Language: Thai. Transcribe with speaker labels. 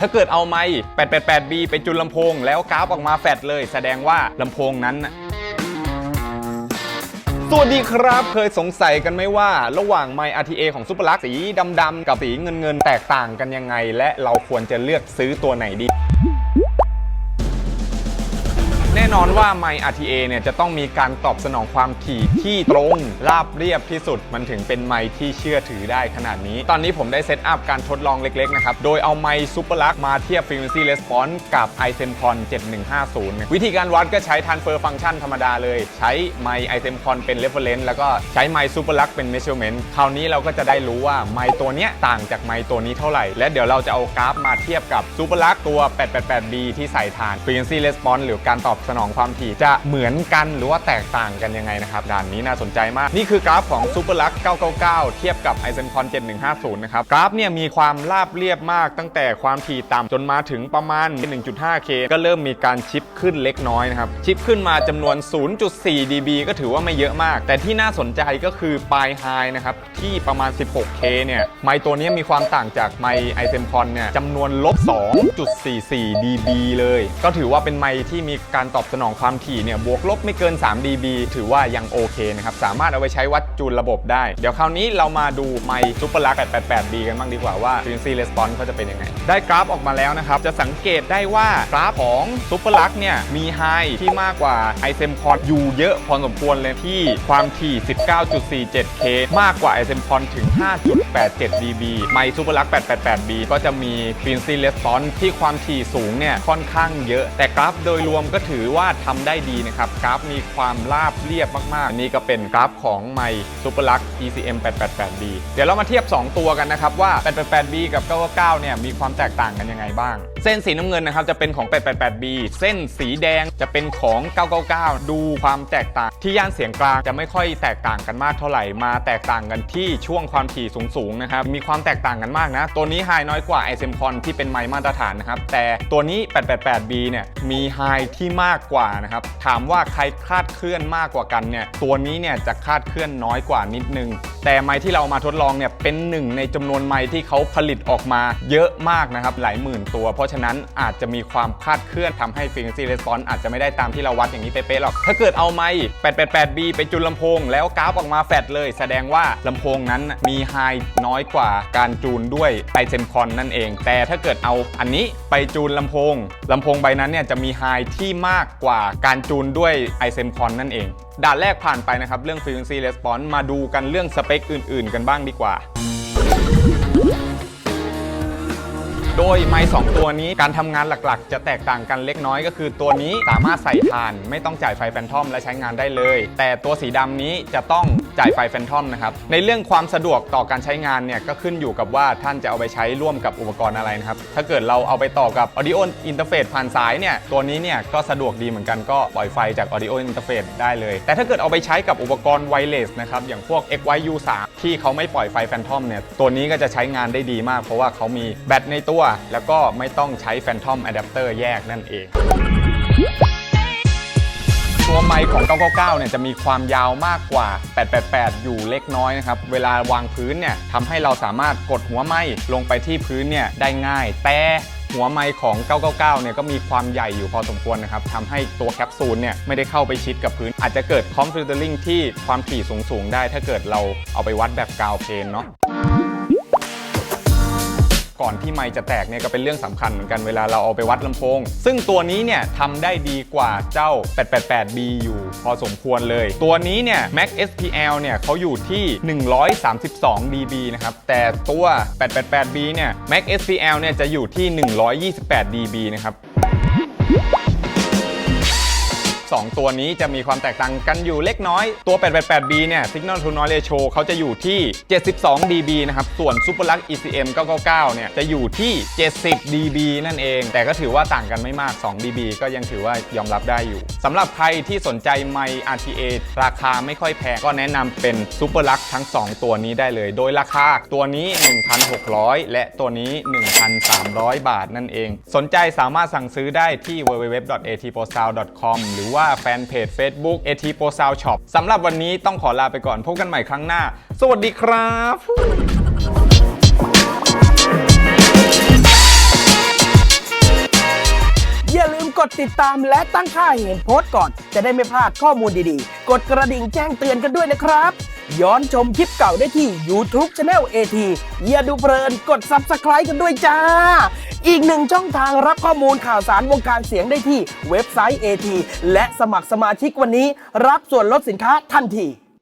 Speaker 1: ถ้าเกิดเอาไมค์ 888B ไปจุลลำโพง แล้วกราฟออกมาแฟดเลย แสดงว่าลำโพงนั้นสวัสดีครับ เคยสงสัยกันไหมว่า ระหว่างไมค์ RTA ของซุปเปอร์ลักสีดำๆกับสีเงินๆแตกต่างกันยังไง และเราควรจะเลือกซื้อตัวไหนดี แน่นอนว่าไมค์ RTA เนี่ยจะต้องมีการตอบสนองความถี่ที่ตรงราบเรียบที่สุด มันถึงเป็นไมที่เชื่อถือได้ขนาดนี้ ตอนนี้ผมได้เซตอัพการทดลองเล็กๆนะครับ โดยเอาไมซูเปอร์ลักมาเทียบ Frequency Response กับ i s e m p o n 7150 วิธีการวัดก็ใช้ Transfer Function ธรรมดาเลย ใช้ไมค์ i s e m p o n เป็น Reference แล้วก็ใช้ไมซูเปอร์ลักเป็น Measurement คราวนี้เราก็จะได้รู้ว่าไมตัวเนี้ยต่างจากไมตัวนี้เท่าไหร่ และเดี๋ยวเราจะเอากราฟมาเทียบกับซูเปอร์ลักตัว 888B ที่ใส่ฐาน Frequency Response หรือการตอบสนองความถี่จะเหมือนกันหรือว่าแตกต่างกันยังไงนะครับด่านนี้น่าสนใจมาก นี่คือกราฟของ Super Lux 999 เทียบกับ i s e m p o n 7150 นะครับ กราฟเนี่ยมีความราบเรียบมากตั้งแต่ความถี่ต่ำจนมาถึงประมาณ 1.5K ก็เริ่มมีการชิปขึ้นเล็กน้อยนะครับ ชิปขึ้นมาจำนวน 0.4 dB ก็ถือว่าไม่เยอะมาก แต่ที่น่าสนใจก็คือปลายไฮนะครับที่ประมาณ 16K เนี่ยไมตัวนี้มีความต่างจากไมค์ i s e m p o n เนี่ยจำนวนลบ 2.44 dB เลย ก็ถือว่าเป็นไมที่มีการตอบสนองความถี่เนี่ยบวกลบไม่เกิน 3 dB ถือว่ายังโอเคนะครับ สามารถเอาไปใช้วัดจูนระบบได้ เดี๋ยวคราวนี้เรามาดูไมค์ Super Lux 888B กันบ้างดีกว่าว่า Frequency Response เขาจะเป็นยังไง ได้กราฟออกมาแล้วนะครับ จะสังเกตได้ว่ากราฟของ Super Lux เนี่ยมีไฮที่มากกว่า i s e m p o n อยู่เยอะพอสมควรเลยที่ความถี่ 19.47K มากกว่า i s e m p o n ถึง 5.87 dB ไมค์ Super Lux 888B ก็จะมี Frequency Response ที่ความถี่สูงเนี่ยค่อนข้างเยอะ แต่กราฟโดยรวมก็ถือือว่าทำได้ดีนะครับ กราฟมีความราบเรียบมากๆอันนี้ก็เป็นกราฟของไมค์ Super Lux ECM 888B เดี๋ยวเรามาเทียบ 2 ตัวกันนะครับ ว่า 888B กับ 999 เนี่ยมีความแตกต่างกันยังไงบ้าง เส้นสีน้ำเงินนะครับจะเป็นของ 888B เส้นสีแดงจะเป็นของ 999 ดูความแตกต่าง ที่ย่านเสียงกลางจะไม่ค่อยแตกต่างกันมากเท่าไหร่มาแตกต่างกันที่ช่วงความถี่สูงๆนะครับมีความแตกต่างกันมากนะ ตัวนี้ไฮน้อยกว่า i s e m p o n ที่เป็นไมค์มาตรฐานนะครับแต่ตัวนี้ 888B เนี่ยมีไฮที่มากากกว่านะครับ ถามว่าใครคลาดเคลื่อนมากกว่ากันเนี่ย ตัวนี้เนี่ยจะคลาดเคลื่อนน้อยกว่านิดนึง แต่ไม้ที่เรามาทดลองเนี่ยเป็นหนึ่งในจำนวนไม้ที่เขาผลิตออกมาเยอะมากนะครับ หลายหมื่นตัว เพราะฉะนั้นอาจจะมีความคลาดเคลื่อนทำให้ frequency response อาจจะไม่ได้ตามที่เราวัดอย่างนี้เป๊ะๆหรอก ถ้าเกิดเอาไม้ 888B ไปจุลลำโพง แล้วกราฟออกมาแฟดเลย แสดงว่าลำโพงนั้นมีไฮน้อยกว่าการจูนด้วยไอเซมคอนนั่นเอง แต่ถ้าเกิดเอาอันนี้ไปจูนลำโพงลำโพงใบนั้นเนี่ยจะมีไฮที่มากกว่าการจูนด้วยไอเซมคอนนั่นเอง ด่านแรกผ่านไปนะครับ เรื่อง frequency response มาดูกันเรื่องสเปคอื่น ๆ กันบ้างดีกว่า โดยไม้2ตัวนี้การทำงานหลักๆ จะแตกต่างกันเล็กน้อยก็คือตัวนี้สามารถใส่ถ่าน ไม่ต้องจ่ายไฟแฟนทอมและใช้งานได้เลย แต่ตัวสีดำนี้จะต้อง จ่ายไฟแฟนทอมนะครับ ในเรื่องความสะดวกต่อการใช้งานเนี่ยก็ขึ้นอยู่กับว่าท่านจะเอาไปใช้ร่วมกับอุปกรณ์อะไรนะครับ ถ้าเกิดเราเอาไปต่อกับ Audio Interface ผ่านสายเนี่ย ตัวนี้เนี่ยก็สะดวกดีเหมือนกันก็ปล่อยไฟจาก Audio Interface ได้เลย แต่ถ้าเกิดเอาไปใช้กับอุปกรณ์ไวเลสนะครับ อย่างพวก XYU3 ที่เขาไม่ปล่อยไฟแฟนทอมเนี่ย ตัวนี้ก็จะใช้งานได้ดีมาก เพราะว่าเขามีแบตในตัว แล้วก็ไม่ต้องใช้แฟนทอมอะแดปเตอร์แยกนั่นเอง ตัวไมค์ของ 999 เนี่ยจะมีความยาวมากกว่า 888 อยู่เล็กน้อยนะครับ เวลาวางพื้นเนี่ยทำให้เราสามารถกดหัวไม้ลงไปที่พื้นเนี่ยได้ง่าย แต่หัวไมค์ของ 999 เนี่ยก็มีความใหญ่อยู่พอสมควรนะครับทำให้ตัวแคปซูลเนี่ยไม่ได้เข้าไปชิดกับพื้น อาจจะเกิดคอมฟิลเตอร์ลิงที่ความถี่สูงๆ ได้ถ้าเกิดเราเอาไปวัดแบบกาวเพนเนาะ ก่อนที่ไมค์จะแตกเนี่ยก็เป็นเรื่องสำคัญเหมือนกันเวลาเราเอาไปวัดลำโพง ซึ่งตัวนี้เนี่ยทำได้ดีกว่าเจ้า 888B อยู่พอสมควรเลย ตัวนี้เนี่ย Max SPL เนี่ยเขาอยู่ที่ 132 dB นะครับ แต่ตัว 888B เนี่ย Max SPL เนี่ยจะอยู่ที่ 128 dB นะครับ 2 ตัวนี้จะมีความแตกต่างกันอยู่เล็กน้อย ตัว 888B เนี่ย Signal to Noise Ratio เขาจะอยู่ที่ 72 dB นะครับ ส่วน Super Lux ECM 999 เนี่ย จะอยู่ที่ 70 dB นั่นเอง แต่ก็ถือว่าต่างกันไม่มาก 2 dB ก็ยังถือว่ายอมรับได้อยู่สำหรับใครที่สนใจไมค์ RTA ราคาไม่ค่อยแพง ก็แนะนำเป็น Super Lux ทั้ง 2 ตัวนี้ได้เลย โดยราคาตัวนี้ 1,600 และตัวนี้ 1,300 บาทนั่นเอง สนใจสามารถสั่งซื้อได้ที่ www.atprosound.com หรือว่าแฟนเพจ Facebook AT Pro Sound Shop สำหรับวันนี้ต้องขอลาไปก่อนพบกันใหม่ครั้งหน้า สวัสดีครับอย่าลืม
Speaker 2: กดติดตามและตั้งค่าเห็นโพสต์ก่อน จะได้ไม่พลาดข้อมูลดีๆ กดกระดิ่งแจ้งเตือนกันด้วยนะครับ ย้อนชมคลิปเก่าได้ที่ YouTube Channel AT อย่าดูเพลินกด Subscribe กันด้วยจ้า อีกหนึ่งช่องทางรับข้อมูลข่าวสารวงการเสียงได้ที่เว็บไซต์ AT และสมัครสมาชิกวันนี้ รับส่วนลดสินค้าทันที